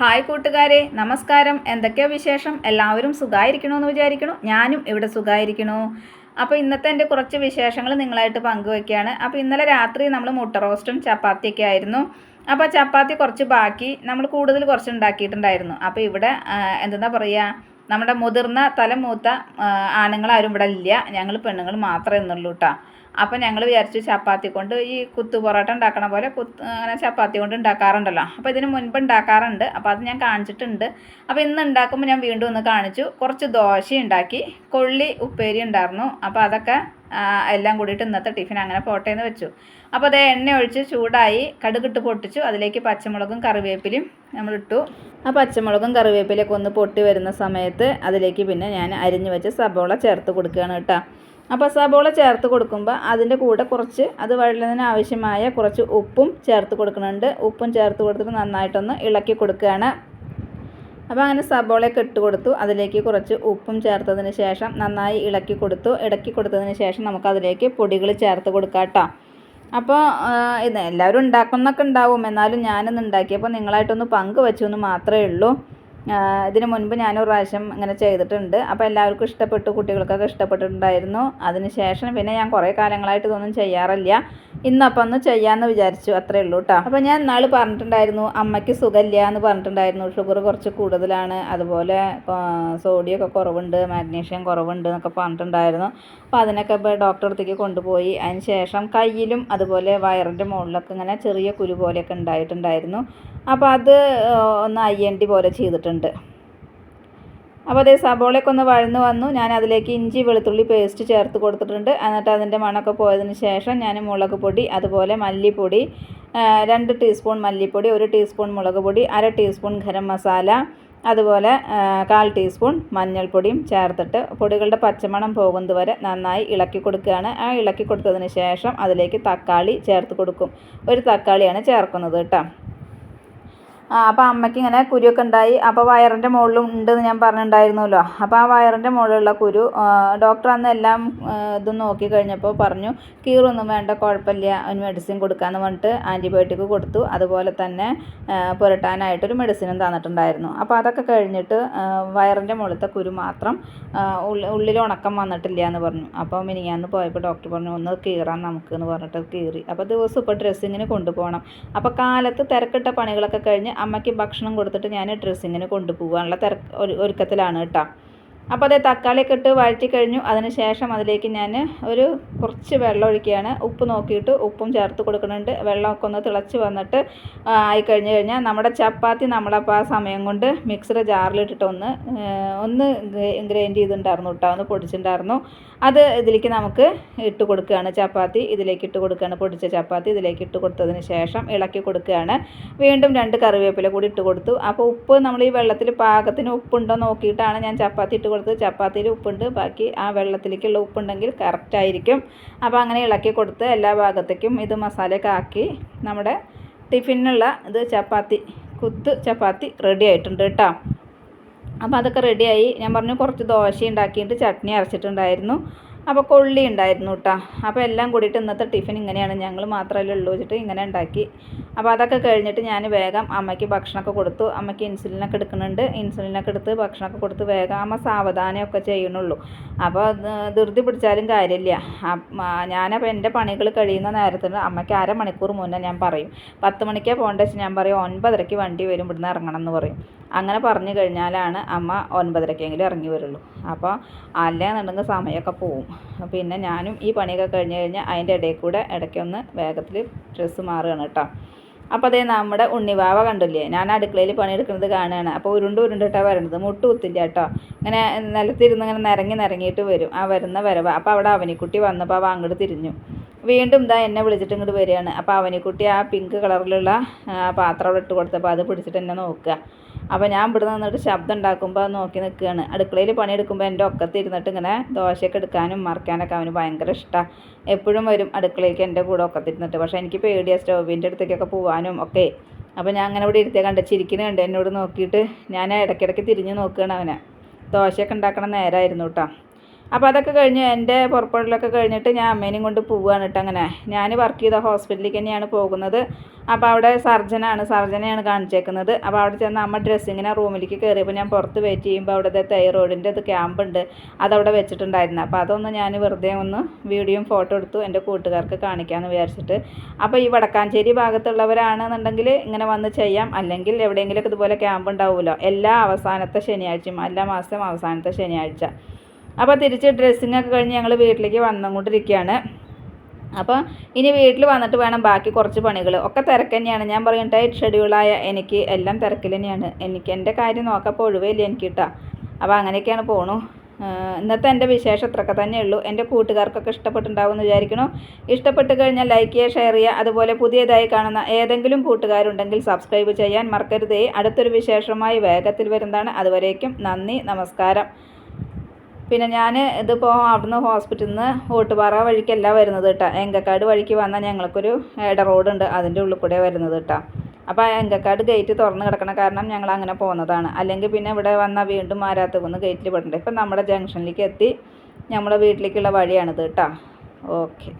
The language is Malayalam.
ഹായ് കൂട്ടുകാരെ നമസ്കാരം. എന്തൊക്കെയാ വിശേഷം? എല്ലാവരും സുഖമായിരിക്കണമെന്ന് വിചാരിക്കണു. ഞാനും ഇവിടെ സുഖമായിരിക്കണു അപ്പോൾ ഇന്നത്തെ എന്റെ കുറച്ച് വിശേഷങ്ങൾ നിങ്ങളായിട്ട് പങ്കുവെക്കുകയാണ് അപ്പോൾ ഇന്നലെ രാത്രി നമ്മൾ മുട്ട റോസ്റ്റും ചപ്പാത്തിയൊക്കെ ആയിരുന്നു. അപ്പോൾ ചപ്പാത്തി കുറച്ച് ബാക്കി നമ്മൾ കൂടുതൽ കുറച്ച് ഉണ്ടാക്കിയിട്ടുണ്ടായിരുന്നു. അപ്പോൾ ഇവിടെ എന്താ പറയുക നമ്മുടെ മുതിർന്ന തലമൂത്ത ആണുങ്ങളാരും ഇവിടെ ഇല്ല. ഞങ്ങൾ പെണ്ണുങ്ങൾ മാത്രമേ എന്നുള്ളൂ കേട്ടോ അപ്പം ഞങ്ങൾ വിചാരിച്ചു ചപ്പാത്തി കൊണ്ട് ഈ കുത്തു പൊറോട്ട ഉണ്ടാക്കണ പോലെ കുത്ത് അങ്ങനെ ചപ്പാത്തി കൊണ്ട് ഉണ്ടാക്കാറുണ്ടല്ലോ. അപ്പോൾ ഇതിന് മുൻപ് ഉണ്ടാക്കാറുണ്ട്. അപ്പോൾ അത് ഞാൻ കാണിച്ചിട്ടുണ്ട്. അപ്പോൾ ഇന്ന് ഉണ്ടാക്കുമ്പോൾ ഞാൻ വീണ്ടും ഒന്ന് കാണിച്ചു. കുറച്ച് ദോശ ഉണ്ടാക്കി. കൊള്ളി ഉപ്പേരി ഉണ്ടായിരുന്നു. അപ്പോൾ അതൊക്കെ എല്ലാം കൂടിയിട്ട് ഇന്നത്തെ ടിഫിൻ അങ്ങനെ പോട്ടേന്ന് വെച്ചു. അപ്പോൾ അത് എണ്ണ ഒഴിച്ച് ചൂടായി കടുകിട്ട് പൊട്ടിച്ചു. അതിലേക്ക് പച്ചമുളകും കറിവേപ്പിലയും നമ്മളിട്ടു. ആ പച്ചമുളകും കറിവേപ്പിലൊക്കെ ഒന്ന് പൊട്ടി വരുന്ന സമയത്ത് അതിലേക്ക് പിന്നെ ഞാൻ അരിഞ്ഞു വെച്ച് സബോള ചേർത്ത് കൊടുക്കുകയാണ് കേട്ടോ. അപ്പോൾ സബോള ചേർത്ത് കൊടുക്കുമ്പോൾ അതിന്റെ കൂടെ കുറച്ച് അത് വഴുന്നതിന് ആവശ്യമായ കുറച്ച് ഉപ്പും ചേർത്ത് കൊടുക്കുന്നുണ്ട്. ഉപ്പും ചേർത്ത് കൊടുത്തിട്ട് നന്നായിട്ടൊന്ന് ഇളക്കി കൊടുക്കുകയാണ്. അപ്പോൾ അങ്ങനെ സബോളയൊക്കെ ഇട്ട് കൊടുത്തു. അതിലേക്ക് കുറച്ച് ഉപ്പും ചേർത്തതിന് ശേഷം നന്നായി ഇളക്കി കൊടുത്തു. ഇളക്കി കൊടുത്തതിന് ശേഷം നമുക്കതിലേക്ക് പൊടികൾ ചേർത്ത് കൊടുക്കാം കേട്ടോ. അപ്പോൾ എല്ലാവരും ഉണ്ടാക്കുന്നൊക്കെ ഉണ്ടാവും. എന്നാലും ഞാനൊന്ന് ഉണ്ടാക്കിയപ്പോൾ നിങ്ങളായിട്ടൊന്ന് പങ്ക് വെച്ചു എന്ന് മാത്രമേ ഉള്ളൂ. ഇതിന് മുൻപ് ഞാനൊരു പ്രാവശ്യം ഇങ്ങനെ ചെയ്തിട്ടുണ്ട്. അപ്പോൾ എല്ലാവർക്കും ഇഷ്ടപ്പെട്ടു കുട്ടികൾക്കൊക്കെ ഇഷ്ടപ്പെട്ടിട്ടുണ്ടായിരുന്നു. അതിന് ശേഷം പിന്നെ ഞാൻ കുറേ കാലങ്ങളായിട്ട് ഇതൊന്നും ചെയ്യാറില്ല. ഇന്നപ്പം ഒന്ന് ചെയ്യാമെന്ന് വിചാരിച്ചു അത്രേ ഉള്ളൂ കേട്ടോ അപ്പോൾ ഞാൻ ഇന്നാൾ പറഞ്ഞിട്ടുണ്ടായിരുന്നു അമ്മയ്ക്ക് സുഖമില്ല എന്ന് പറഞ്ഞിട്ടുണ്ടായിരുന്നു. ഷുഗർ കുറച്ച് കൂടുതലാണ്. അതുപോലെ സോഡിയൊക്കെ കുറവുണ്ട് മാഗ്നീഷ്യം കുറവുണ്ട് എന്നൊക്കെ പറഞ്ഞിട്ടുണ്ടായിരുന്നു. അപ്പോൾ അതിനൊക്കെ ഇപ്പോൾ ഡോക്ടറെ കൊണ്ടുപോയി. അതിന് ശേഷം കയ്യിലും അതുപോലെ വയറിന്റെ മുകളിലൊക്കെ ഇങ്ങനെ ചെറിയ കുരു പോലെയൊക്കെ ഉണ്ടായിട്ടുണ്ടായിരുന്നു. അപ്പോൾ അത് ഒന്ന് അയ്യണ്ടി പോലെ ചെയ്തിട്ടുണ്ട്. അപ്പോൾ അതേ സബോളയൊക്കെ ഒന്ന് വഴന്ന് വന്നു. ഞാൻ അതിലേക്ക് ഇഞ്ചി വെളുത്തുള്ളി പേസ്റ്റ് ചേർത്ത് കൊടുത്തിട്ടുണ്ട്. എന്നിട്ട് അതിന്റെ മണമൊക്കെ പോയതിന് ശേഷം ഞാൻ മുളക് പൊടി അതുപോലെ മല്ലിപ്പൊടി രണ്ട് ടീസ്പൂൺ മല്ലിപ്പൊടി ഒരു ടീസ്പൂൺ മുളക് പൊടി അര ടീസ്പൂൺ ഗരം മസാല അതുപോലെ കാൽ ടീസ്പൂൺ മഞ്ഞൾപ്പൊടിയും ചേർത്തിട്ട് പൊടികളുടെ പച്ചമണം പോകുന്നത് വരെ നന്നായി ഇളക്കി കൊടുക്കുകയാണ്. ആ ഇളക്കി കൊടുത്തതിന് ശേഷം അതിലേക്ക് തക്കാളി ചേർത്ത് കൊടുക്കും. ഒരു തക്കാളിയാണ് ചേർക്കുന്നത് കേട്ടോ. അപ്പോൾ അമ്മയ്ക്ക് ഇങ്ങനെ കുരുവൊക്കെ ഉണ്ടായി. അപ്പോൾ വയറിന്റെ മുകളിലും ഉണ്ടെന്ന് ഞാൻ പറഞ്ഞിട്ടുണ്ടായിരുന്നല്ലോ. അപ്പോൾ ആ വയറിന്റെ മുകളിലുള്ള കുരു ഡോക്ടർ അന്ന് എല്ലാം ഇതും നോക്കി കഴിഞ്ഞപ്പോൾ പറഞ്ഞു കീറൊന്നും വേണ്ട കുഴപ്പമില്ല. അതിന് മെഡിസിൻ കൊടുക്കാമെന്ന് പറഞ്ഞിട്ട് ആന്റിബയോട്ടിക് കൊടുത്തു. അതുപോലെ തന്നെ പുരട്ടാനായിട്ടൊരു മെഡിസിനും തന്നിട്ടുണ്ടായിരുന്നു. അപ്പോൾ അതൊക്കെ കഴിഞ്ഞിട്ട് വയറിന്റെ മുകളിലത്തെ കുരു മാത്രം ഉള്ളിൽ ഉണക്കം വന്നിട്ടില്ല എന്ന് പറഞ്ഞു. അപ്പോൾ മിനിങ്ങാന്ന് പോയപ്പോൾ ഡോക്ടർ പറഞ്ഞു ഒന്ന് കീറാം നമുക്ക് എന്ന് പറഞ്ഞിട്ട് കീറി. അപ്പോൾ ദിവസം ഇപ്പോൾ ഡ്രസ്സിങ്ങിന് കൊണ്ടുപോകണം. അപ്പോൾ കാലത്ത് തിരക്കിട്ട പണികളൊക്കെ കഴിഞ്ഞ് അമ്മയ്ക്ക് ഭക്ഷണം കൊടുത്തിട്ട് ഞാൻ ഡ്രസ്സിങ്ങിന് കൊണ്ടുപോകാനുള്ള തിരക്ക് ഒരുക്കത്തിലാണ് കേട്ടോ. അപ്പോൾ അതേ തക്കാളിയൊക്കെ ഇട്ട് വഴറ്റി കഴിഞ്ഞു. അതിന് ശേഷം അതിലേക്ക് ഞാൻ ഒരു കുറച്ച് വെള്ളം ഒഴിക്കുകയാണ്. ഉപ്പ് നോക്കിയിട്ട് ഉപ്പും ചേർത്ത് കൊടുക്കുന്നുണ്ട്. വെള്ളമൊക്കെ ഒന്ന് തിളച്ച് വന്നിട്ട് ആയി കഴിഞ്ഞ് കഴിഞ്ഞാൽ നമ്മുടെ ചപ്പാത്തി നമ്മളപ്പോൾ ആ സമയം കൊണ്ട് മിക്സിയുടെ ജാറിലിട്ടിട്ട് ഒന്ന് ഒന്ന് ഗ്രൈൻഡ് ചെയ്തിട്ടുണ്ടായിരുന്നു കേട്ടോ. ഒന്ന് പൊടിച്ചിട്ടുണ്ടായിരുന്നു. അത് ഇതിലേക്ക് നമുക്ക് ഇട്ട് കൊടുക്കുകയാണ് ചപ്പാത്തി. ഇതിലേക്ക് ഇട്ട് കൊടുക്കുകയാണ് പൊടിച്ച ചപ്പാത്തി. ഇതിലേക്ക് ഇട്ട് കൊടുത്തതിന് ശേഷം ഇളക്കി കൊടുക്കുകയാണ്. വീണ്ടും രണ്ട് കറിവേപ്പില കൂടി ഇട്ട് കൊടുത്തു. അപ്പോൾ ഉപ്പ് നമ്മൾ ഈ വെള്ളത്തിൽ പാകത്തിന് ഉപ്പുണ്ടോ നോക്കിയിട്ടാണ് ഞാൻ ചപ്പാത്തി ഇട്ട് കൊടുത്ത് ചപ്പാത്തിയിൽ ഉപ്പുണ്ട്. ബാക്കി ആ വെള്ളത്തിലേക്കുള്ള ഉപ്പുണ്ടെങ്കിൽ കറക്റ്റായിരിക്കും അപ്പോൾ അങ്ങനെ ഇളക്കി കൊടുത്ത് എല്ലാ ഭാഗത്തേക്കും ഇത് മസാലയൊക്കെ ആക്കി നമ്മുടെ ടിഫിനുള്ള ഇത് ചപ്പാത്തി കുത്ത് ചപ്പാത്തി റെഡി ആയിട്ടുണ്ട് കേട്ടോ. അപ്പോൾ അതൊക്കെ റെഡിയായി ഞാൻ പറഞ്ഞു കുറച്ച് ദോശ ഉണ്ടാക്കിയിട്ട് ചട്നി അരച്ചിട്ടുണ്ടായിരുന്നു. അപ്പോൾ കൊള്ളി ഉണ്ടായിരുന്നു കേട്ടോ. അപ്പോൾ എല്ലാം കൂടിയിട്ട് ഇന്നത്തെ ടിഫിൻ ഇങ്ങനെയാണ്. ഞങ്ങൾ മാത്രമല്ലേ ഉള്ളൂ വെച്ചിട്ട് ഇങ്ങനെ ഉണ്ടാക്കി. അപ്പോൾ അതൊക്കെ കഴിഞ്ഞിട്ട് ഞാൻ വേഗം അമ്മയ്ക്ക് ഭക്ഷണമൊക്കെ കൊടുത്തു. അമ്മയ്ക്ക് ഇൻസുലിനൊക്കെ എടുക്കുന്നുണ്ട്. ഇൻസുലിനൊക്കെ എടുത്ത് ഭക്ഷണമൊക്കെ കൊടുത്ത് വേഗം അമ്മ സാവധാനമൊക്കെ ചെയ്യണുള്ളൂ അപ്പോൾ ധൃതി പിടിച്ചാലും കാര്യമില്ല. ഞാനപ്പോൾ എന്റെ പണികൾ കഴിയുന്ന നേരത്തിന് അമ്മയ്ക്ക് അരമണിക്കൂർ മുന്നേ ഞാൻ പറയും. പത്ത് മണിക്കേ പോകേണ്ട വെച്ചാൽ ഞാൻ പറയും ഒൻപതരയ്ക്ക് വണ്ടി വരും ഇവിടുന്ന് ഇറങ്ങണം എന്ന് പറയും. അങ്ങനെ പറഞ്ഞു കഴിഞ്ഞാലാണ് അമ്മ ഒൻപതരക്കെങ്കിലും ഇറങ്ങി വരുള്ളൂ. അപ്പോൾ അല്ലാന്നുണ്ടെങ്കിൽ സമയമൊക്കെ പോവും. പിന്നെ ഞാനും ഈ പണിയൊക്കെ കഴിഞ്ഞ് കഴിഞ്ഞാൽ അതിന്റെ ഇടയിൽ കൂടെ ഇടയ്ക്കൊന്ന് വേഗത്തിൽ ഡ്രസ്സ് മാറുകയാണ് കേട്ടോ. അപ്പോൾ അതേ നമ്മുടെ ഉണ്ണിവാവ കണ്ടില്ലേ? ഞാൻ അടുക്കളയിൽ പണിയെടുക്കുന്നത് കാണുകയാണ്. അപ്പോൾ ഉരുണ്ട് ഉരുണ്ടിട്ടാണ് വരണത് മുട്ട് കുത്തില്ല കേട്ടോ. ഇങ്ങനെ നിലത്തിരുന്ന് ഇങ്ങനെ നിരങ്ങി നിരങ്ങിയിട്ട് വരും. ആ വരുന്ന വരവ്. അപ്പോൾ അവിടെ അവനിക്കുട്ടി വന്നപ്പോൾ അവ അങ്ങോട്ട് തിരിഞ്ഞു. വീണ്ടും ഇതാ എന്നെ വിളിച്ചിട്ട് ഇങ്ങോട്ട് വരികയാണ്. അപ്പോൾ അവനിക്കുട്ടി ആ പിങ്ക് കളറിലുള്ള പാത്രം അവിടെ ഇട്ട് കൊടുത്തപ്പോൾ അത് പിടിച്ചിട്ട് എന്നെ നോക്കുക. അപ്പോൾ ഞാൻ ഇവിടെ നിന്നിട്ട് ശബ്ദം ഉണ്ടാക്കുമ്പോൾ അത് നോക്കി നിൽക്കുകയാണ് അടുക്കളയിൽ പണിയെടുക്കുമ്പോൾ എന്റെ ഒക്കത്ത് ഇരുന്നിട്ട് ഇങ്ങനെ ദോശയൊക്കെ എടുക്കാനും മറക്കാനൊക്കെ അവന് ഭയങ്കര ഇഷ്ടമാണ് എപ്പോഴും വരും അടുക്കളയിലേക്ക് എന്റെ കൂടെ ഒക്കത്തിരുന്നിട്ട് പക്ഷേ എനിക്ക് പേടിയ സ്റ്റൗവിന്റെ അടുത്തേക്കൊക്കെ പോകാനും ഒക്കെ. അപ്പോൾ ഞാൻ അങ്ങനെ ഇവിടെ ഇരുത്തിയ കണ്ട ചിരിക്കുന്നുണ്ട് എന്നോട് നോക്കിയിട്ട് ഞാൻ ഇടയ്ക്കിടയ്ക്ക് തിരിഞ്ഞ് നോക്കുകയാണ് അവനെ. ദോശയൊക്കെ ഉണ്ടാക്കണ നേരമായിരുന്നു കേട്ടോ അപ്പോൾ അതൊക്കെ കഴിഞ്ഞ് എന്റെ പുറപ്പെടലൊക്കെ കഴിഞ്ഞിട്ട് ഞാൻ അമ്മേനെയും കൊണ്ട് പോവുകയാണ് കേട്ടോ അങ്ങനെ. ഞാൻ വർക്ക് ചെയ്ത ഹോസ്പിറ്റലിലേക്ക് തന്നെയാണ് പോകുന്നത്. അപ്പോൾ അവിടെ സർജനാണ്. സർജനെയാണ് കാണിച്ചേക്കുന്നത്. അപ്പോൾ അവിടെ ചെന്ന് അമ്മ ഡ്രസ്സിങ്ങിനെ റൂമിലേക്ക് കയറിയപ്പോൾ ഞാൻ പുറത്ത് വെയിറ്റ് ചെയ്യുമ്പോൾ അവിടുത്തെ തൈറോയിഡിന്റെ അത് ക്യാമ്പുണ്ട് അതവിടെ വെച്ചിട്ടുണ്ടായിരുന്നു. അപ്പോൾ അതൊന്ന് ഞാൻ വെറുതെ ഒന്ന് വീഡിയോയും ഫോട്ടോ എടുത്തു എന്റെ കൂട്ടുകാർക്ക് കാണിക്കാമെന്ന് വിചാരിച്ചിട്ട്. അപ്പോൾ ഈ വടക്കാഞ്ചേരി ഭാഗത്തുള്ളവരാണെന്നുണ്ടെങ്കിൽ ഇങ്ങനെ വന്ന് ചെയ്യാം. അല്ലെങ്കിൽ എവിടെയെങ്കിലും ഇതുപോലെ ക്യാമ്പ് ഉണ്ടാവുമല്ലോ. എല്ലാ അവസാനത്തെ ശനിയാഴ്ചയും എല്ലാ മാസം അവസാനത്തെ ശനിയാഴ്ച. അപ്പോൾ തിരിച്ച് ഡ്രസ്സിങ് ഒക്കെ കഴിഞ്ഞ് ഞങ്ങൾ വീട്ടിലേക്ക് വന്നുകൊണ്ടിരിക്കുകയാണ് അപ്പോൾ ഇനി വീട്ടിൽ വന്നിട്ട് വേണം ബാക്കി കുറച്ച് പണികൾ ഒക്കെ തിരക്ക് തന്നെയാണ്. ഞാൻ പറയും ടൈറ്റ് ഷെഡ്യൂളായ എനിക്ക് എല്ലാം തിരക്കിൽ തന്നെയാണ്. എനിക്ക് എന്റെ കാര്യം നോക്കപ്പോൾ ഒഴിവില്ല എനിക്ക് കിട്ടാം അപ്പോൾ അങ്ങനെയൊക്കെയാണ് പോണു. ഇന്നത്തെ എന്റെ വിശേഷം തന്നെ ഉള്ളൂ. എന്റെ കൂട്ടുകാർക്കൊക്കെ ഇഷ്ടപ്പെട്ടുണ്ടാവുമെന്ന് വിചാരിക്കണു ഇഷ്ടപ്പെട്ട് കഴിഞ്ഞാൽ ലൈക്ക് ചെയ്യുക ഷെയർ ചെയ്യുക. അതുപോലെ പുതിയതായി കാണുന്ന ഏതെങ്കിലും കൂട്ടുകാരുണ്ടെങ്കിൽ സബ്സ്ക്രൈബ് ചെയ്യാൻ മറക്കരുതേ. അടുത്തൊരു വിശേഷമായി വേഗത്തിൽ വരുന്നതാണ്. അതുവരേക്കും നന്ദി നമസ്കാരം. പിന്നെ ഞാൻ ഇതിപ്പോൾ അവിടുന്ന് ഹോസ്പിറ്റലിൽ നിന്ന് ഓട്ടുപാറ വഴിക്കല്ല വരുന്നത് കേട്ടോ. എങ്കക്കാട് വഴിക്ക് വന്നാൽ ഞങ്ങൾക്കൊരു ഇട റോഡുണ്ട് അതിന്റെ ഉള്ളിൽ കൂടെ വരുന്നത് കേട്ടോ. അപ്പോൾ ആ എങ്കക്കാട് ഗേറ്റ് തുറന്ന് കിടക്കണ കാരണം ഞങ്ങൾ അങ്ങനെ പോകുന്നതാണ് അല്ലെങ്കിൽ പിന്നെ ഇവിടെ വന്നാൽ വീണ്ടും മാരാത്തുകുന്ന് ഗേറ്റിൽ വിടണ്ടേ ഇപ്പം നമ്മുടെ ജംഗ്ഷനിലേക്ക് എത്തി നമ്മുടെ വീട്ടിലേക്കുള്ള വഴിയാണിത് കേട്ടോ. ഓക്കെ